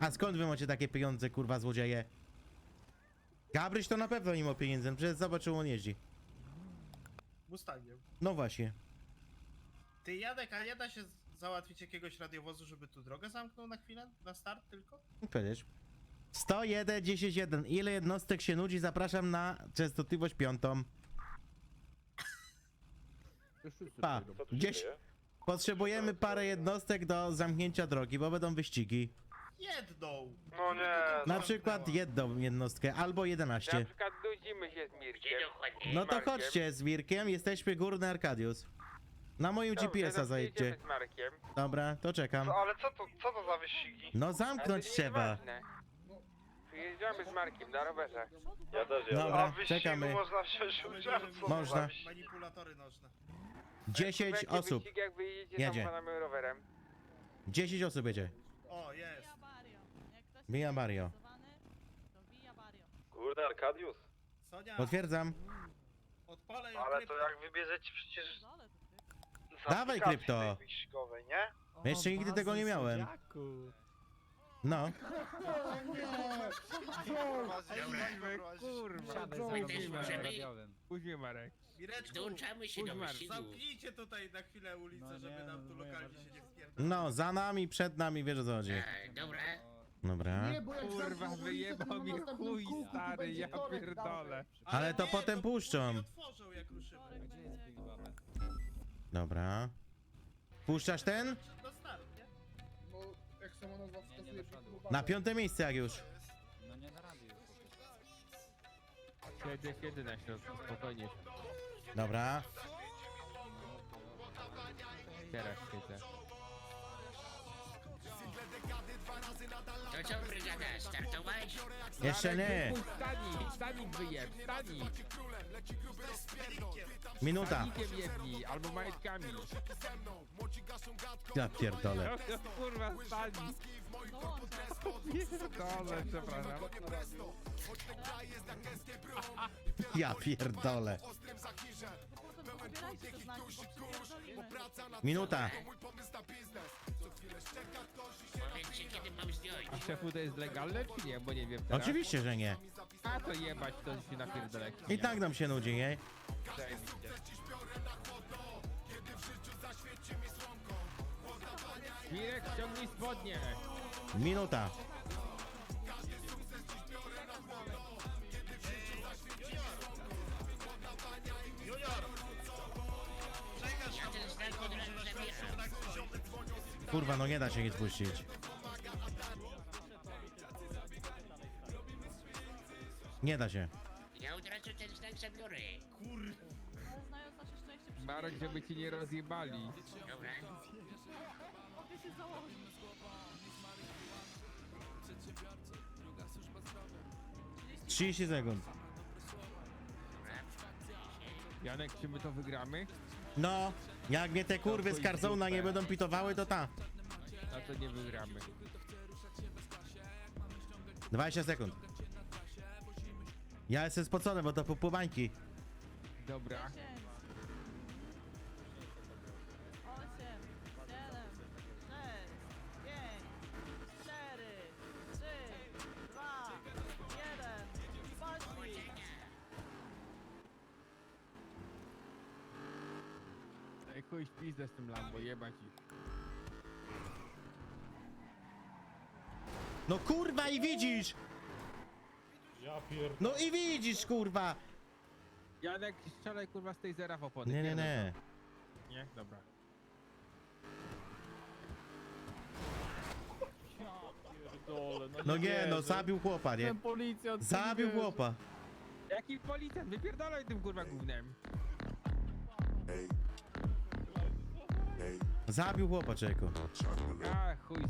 A skąd wy macie takie pieniądze, kurwa, złodzieje? Gabryś to na pewno nie ma pieniędzy, no przecież zobaczył on jeździ. Mustangiem. No właśnie. Ty Jadek, a nie da się z- załatwić jakiegoś radiowozu, żeby tu drogę zamknął na chwilę? Na start tylko? Przecież. 101, 10, 1. Ile jednostek się nudzi? Zapraszam na częstotliwość piątą. Pa, gdzieś potrzebujemy parę jednostek do zamknięcia drogi, bo będą wyścigi. Jedną! No nie, Na przykład jedną jednostkę, albo Na 11. przykład nudzimy się z Mirkiem. No to Markiem. chodźcie z Wirkiem, jesteśmy Górny Arkadius. Na moim Dobrze, GPS-a no zajedźcie. jedziemy z Markiem. Dobra, to czekam. No, ale co to, co to za wyścigi? No Ale zamknąć trzeba. Przyjeżdżamy z Markiem na rowerze. Ja też. Dobra, A w wyścigu czekamy. można wziąć udział? Co to Można. za wyścig? Manipulatory nożne. 10 Będzie osób. Wyścig, jak wyjedziecie Jedzie. samochodem rowerem. 10 osób jedzie. O, jest. Barrio. Via Barrio. Kurde, Arkadius. Sonia, Potwierdzam. odpalaj Ale to jak wybierzecie przecież z Dawaj aplikacji krypto. tej wyścigowej, nie? Jeszcze nigdy tego nie miałem. No. Kurwa. Później Marek. Mireczku, dołączamy się do Kuźmar, wyścigu. zamknijcie tutaj na chwilę ulicę, No żeby nie, nam tu no nie, lokalnie się nie. wpierdał. No, za nami, przed nami, wiesz o co chodzi. Tak, dobra. Dobra. Nie, bo jak Kurwa, zamkną ulicę, to wyjebał na mnie następnym chuj kółku tu stary, będzie ja korek pierdolę. Ale to nie, potem puszczą. później otworzą jak ruszymy. Korek będzie... Dobra. Puszczasz ten? Do start, nie? Bo jak sama nazwa wskazuje, próbowałem. Na piąte miejsce jak już. No nie na radiu. Siedzę, siedzę na środku, spokojnie. Dobra. Teraz siedzę. To co, brygada, startować? Jeszcze nie. Stanik, stanik wyjeb, stanik. Minuta. Stanikiem jedni, albo majtkami. Ja pierdolę. No, no, kurwa, stanik. Pierdolę, przepraszam. Ja pierdolę. Minuta. Powiedzcie, kiedy mam zdjąć. A szefu to jest legalne czy nie? Bo nie wiem teraz. Oczywiście, że nie. A to jebać, to się napierdolę. I tak nam się nudzi, nie? Mirek, ściągnij spodnie. Minuta. Kurwa, no nie da się nic puścić. Nie da się. Ja od razu ten znak zabiorę. Znając nasze szczęście przy Marek, żeby ci nie rozjebali. Dobra. Mogę się założyć. 30 sekund. Janek, czy my to wygramy? No, jak mnie te kurwy z Carzona nie będą pitowały, to ta. A to nie wygramy. 20 sekund. Ja jestem spocony, bo to popływańki. Dobra. Chuj śpizdę z tym Lambo, jebać ich. No kurwa i widzisz! Ja pier... No i widzisz, kurwa! Janek, strzelaj kurwa z tej zera w opony. Nie, nie, nie. no, Nie? Dobra. No nie, no zabił chłopa, nie? policjant. Zabił chłopa. Jaki policjant? Wypierdalaj tym kurwa gównem. Zabił chłopa, człowieku. A, chuj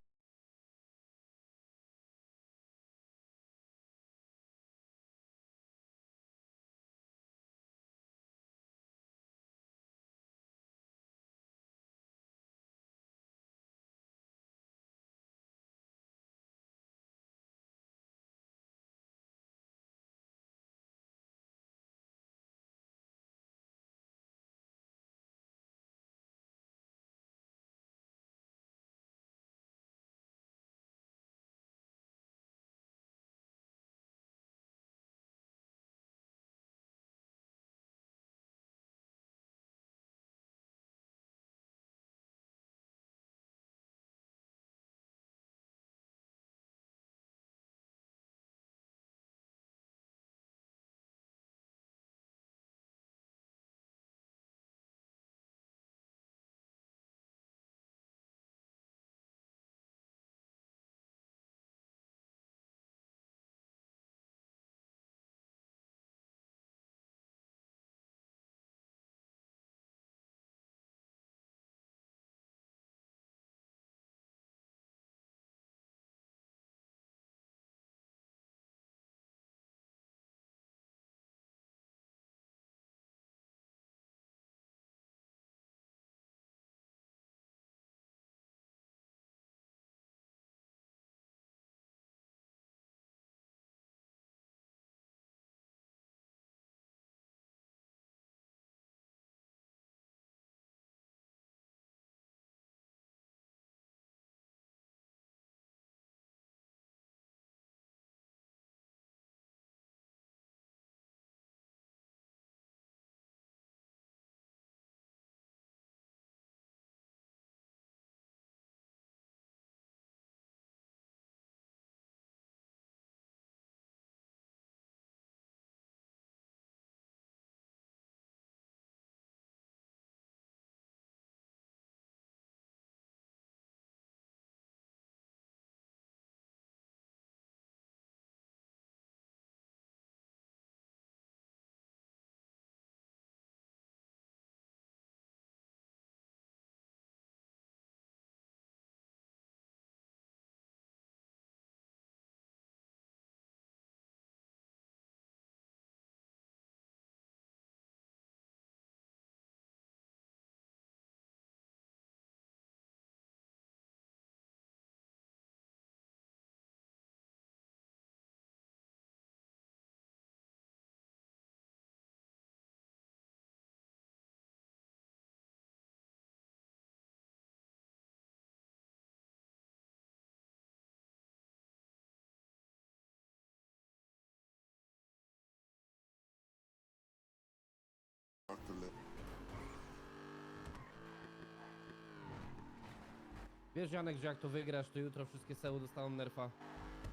Wiesz Janek, że jak to wygrasz, to jutro wszystkie seły dostaną nerfa.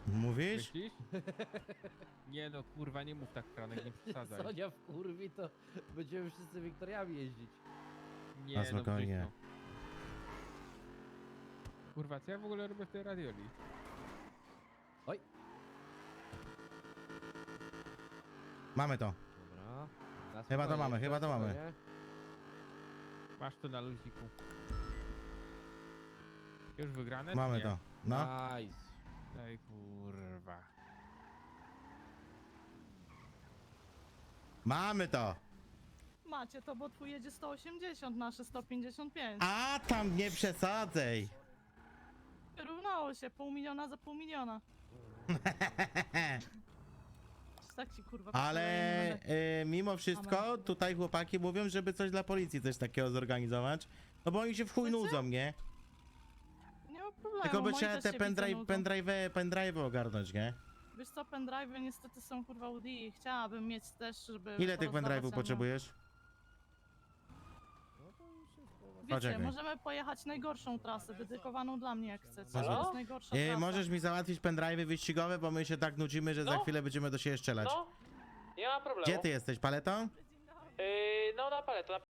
Mówisz? Myślisz? Nie no, kurwa, nie mów tak, Franek, nie przesadzaj. Sonia w kurwi, to będziemy wszyscy Wiktoriami jeździć. Nie A, no, spokojnie. No. Kurwa, co ja w ogóle robię w tej radioli? Oj. Mamy to. Dobra. Na Chyba to spokojnie, mamy, chyba to mamy. spokojnie. Masz to na luziku. Już wygrane? czy Mamy nie? to. No. Nice. Ej kurwa. Mamy to. Macie to, bo twój jedzie 180, nasze 155. A tam nie przesadzaj. Równało się, pół miliona za pół miliona. tak ci kurwa Ale y, mimo wszystko tutaj chłopaki mówią, żeby coś dla policji też takiego zorganizować. No bo oni się w chuj nudzą, nie? Nie problemu, Tylko by moi trzeba też te się pendrive, pendrive, pendrive ogarnąć, nie? Wiesz co, pendrive niestety są kurwa UD i chciałabym mieć też, żeby... Ile tych porozdawać pendrive'ów potrzebujesz? Wiecie, Poczekaj. możemy pojechać najgorszą trasę, dedykowaną dla mnie jak chcecie. Halo? To jest najgorsza E, trasa. możesz mi załatwić pendrive'y wyścigowe, bo my się tak nudzimy, że za No. chwilę będziemy do siebie strzelać. No, nie ma problemu. Gdzie ty jesteś, paletą? Yy, no na paletę, na